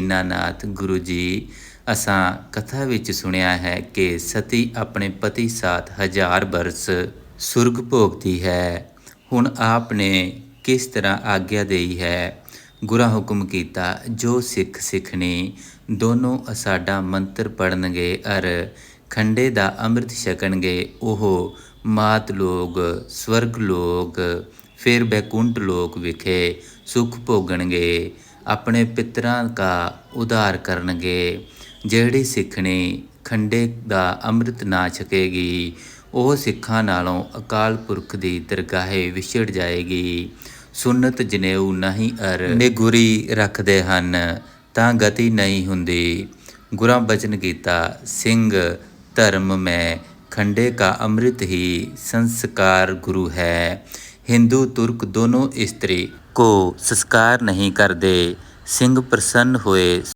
ਨਾਥ ਗੁਰੂ ਜੀ, ਅਸਾਂ ਕਥਾ ਵਿੱਚ ਸੁਣਿਆ ਹੈ ਕਿ ਸਤੀ ਆਪਣੇ ਪਤੀ ਸਾਥ ਹਜ਼ਾਰ ਬਰਸ ਸੁਰਗ ਭੋਗਦੀ ਹੈ। ਹੁਣ ਆਪ ਨੇ ਕਿਸ ਤਰ੍ਹਾਂ ਆਗਿਆ ਦੇਈ ਹੈ? ਗੁਰਾਂ ਹੁਕਮ ਕੀਤਾ, ਜੋ ਸਿੱਖ ਸਿੱਖਣੀ, ਦੋਨੋਂ ਸਾਡਾ ਮੰਤਰ ਪੜਨਗੇ ਅਰ ਖੰਡੇ ਦਾ ਅੰਮ੍ਰਿਤ ਛਕਣਗੇ, ਉਹ ਮਾਤ ਲੋਕ ਸਵਰਗ ਲੋਕ ਫਿਰ ਬੈਕੁੰਠ ਲੋਕ ਵਿਖੇ ਸੁਖ ਭੋਗਣਗੇ। ਆਪਣੇ ਪਿਤਰਾਂ ਦਾ ਉਧਾਰ ਕਰਨਗੇ। ਜਿਹੜੀ ਸਿੱਖਣੀ ਖੰਡੇ ਦਾ ਅੰਮ੍ਰਿਤ ਨਾ ਛਕੇਗੀ, ਉਹ ਸਿੱਖਾਂ ਨਾਲੋਂ ਅਕਾਲ ਪੁਰਖ ਦੀ ਦਰਗਾਹੇ ਵਿਛੜ ਜਾਏਗੀ। ਸੁਨਤ ਜਨੇਊ ਨਹੀਂ ਅਰ ਨਿਗੁਰੀ ਰੱਖਦੇ ਹਨ, ਤਾਂ ਗਤੀ ਨਹੀਂ ਹੁੰਦੀ। ਗੁਰਾਂ ਬਚਨ ਕੀਤਾ ਸਿੰਘ ਧਰਮ ਮੈਂ, ਖੰਡੇ ਕਾ ਅੰਮ੍ਰਿਤ ਹੀ ਸੰਸਕਾਰ ਗੁਰੂ ਹੈ। ਹਿੰਦੂ, ਤੁਰਕ ਦੋਨੋਂ ਇਸਤਰੀ ਕੋ ਸੰਸਕਾਰ ਨਹੀਂ ਕਰਦੇ ਸਿੰਘ ਪ੍ਰਸੰਨ ਹੋਏ